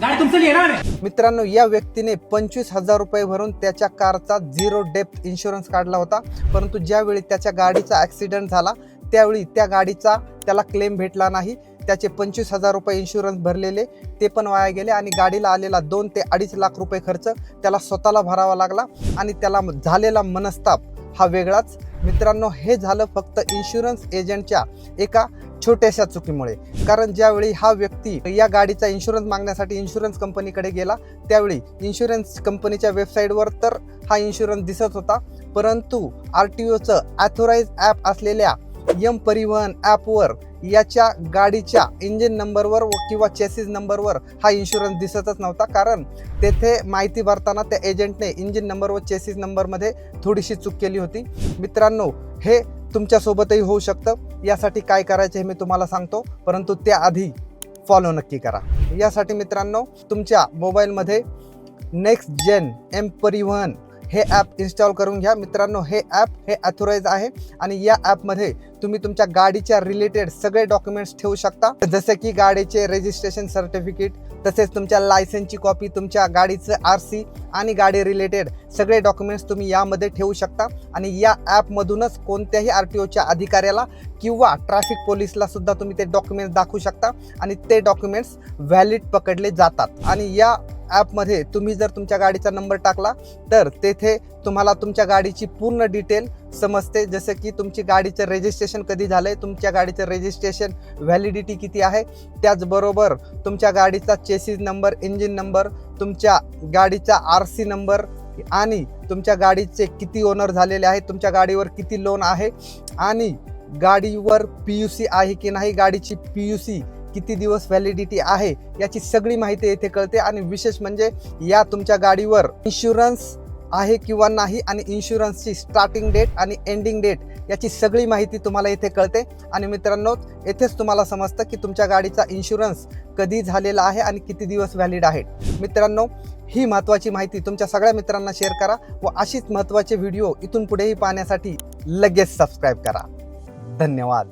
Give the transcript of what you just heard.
गाडी तुमचं येणार नाही मित्रांनो या व्यक्तीने पंचवीस हजार रुपये भरून त्याच्या कारचा झिरो डेप्थ इन्शुरन्स काढला होता. परंतु ज्यावेळी त्याच्या गाडीचा ॲक्सिडेंट झाला त्यावेळी त्या गाडीचा त्याला क्लेम भेटला नाही. त्याचे पंचवीस हजार रुपये इन्शुरन्स भरलेले ते पण वाया गेले आणि गाडीला आलेला दोन ते अडीच लाख रुपये खर्च त्याला स्वतःला भरावा लागला आणि त्याला झालेला मनस्ताप हा वेगळाच. मित्रांनो हे झालं फक्त इन्शुरन्स एजंटच्या एका छोट्याशा चुकीमुळे. कारण ज्यावेळी हा व्यक्ती या गाडीचा इन्शुरन्स मागण्यासाठी इन्शुरन्स कंपनीकडे गेला त्यावेळी इन्शुरन्स कंपनीच्या वेबसाईटवर तर हा इन्शुरन्स दिसत होता. परंतु आर टी ओचं ॲथोराईज ॲप असलेल्या यम परिवहन ॲपवर याच्या गाडीच्या इंजिन नंबरवर व किंवा चेसिस नंबरवर हा इन्शुरन्स दिसतच नव्हता. कारण तेथे माहिती भरताना त्या एजंटने इंजिन नंबर व चेसिस नंबरमध्ये थोडीशी चूक केली होती. मित्रांनो हे तुमच्यासोबतही होऊ शकतं. यासाठी काय करायचं हे मी तुम्हाला सांगतो. परंतु त्याआधी फॉलो नक्की करा. यासाठी मित्रांनो तुमच्या मोबाईलमध्ये नेक्स्ट जेन एम परिवहन हे ॲप इन्स्टॉल करून घ्या. मित्रांनो हे ॲप हे ॲथोराईज आहे आणि या ॲपमध्ये तुम्ही तुमच्या गाडीच्या रिलेटेड सगळे डॉक्युमेंट्स ठेवू शकता. जसे की गाडीचे रजिस्ट्रेशन सर्टिफिकेट तसेच तुमच्या लायसन्सची कॉपी तुमच्या गाडीचं आर सी आणि गाडी रिलेटेड सगळे डॉक्युमेंट्स तुम्ही यामध्ये ठेवू शकता. आणि या ॲपमधूनच कोणत्याही आर टी ओच्या अधिकाऱ्याला किंवा ट्रॅफिक पोलिसला सुद्धा तुम्ही ते डॉक्युमेंट्स दाखवू शकता आणि ते डॉक्युमेंट्स व्हॅलिड पकडले जातात. आणि या ॲपमध्ये तुम्ही जर तुमच्या गाडीचा नंबर टाकला तर तेथे तुम्हाला तुमच्या गाडीची पूर्ण डिटेल समजते. जसं की तुमची गाडीचं रजिस्ट्रेशन कधी झालं आहे तुमच्या गाडीचं रजिस्ट्रेशन व्हॅलिडिटी किती आहे त्याचबरोबर तुमच्या गाडीचा चेसिस नंबर इंजिन नंबर तुमच्या गाडीचा आर सी नंबर आणि तुमच्या गाडीचे किती ओनर झालेले आहेत तुमच्या गाडीवर किती लोन आहे आणि गाडीवर पी यू सी आहे की नाही गाडीची पी यू सी किती दिवस व्हॅलिडिटी आहे याची सगळी माहिती येथे कळते. आणि विशेष म्हणजे या तुमच्या गाडीवर इन्शुरन्स आहे किंवा नाही आणि इन्शुरन्सची स्टार्टिंग डेट आणि एंडिंग डेट याची सगळी माहिती तुम्हाला इथे कळते. आणि मित्रांनो येथेच तुम्हाला समजतं की तुमच्या गाडीचा इन्शुरन्स कधी झालेला आहे आणि किती दिवस व्हॅलिड आहे. मित्रांनो ही महत्त्वाची माहिती तुमच्या सगळ्या मित्रांना शेअर करा व अशीच महत्त्वाचे व्हिडिओ इथून पुढेही पाहण्यासाठी लगेच सबस्क्राईब करा. धन्यवाद.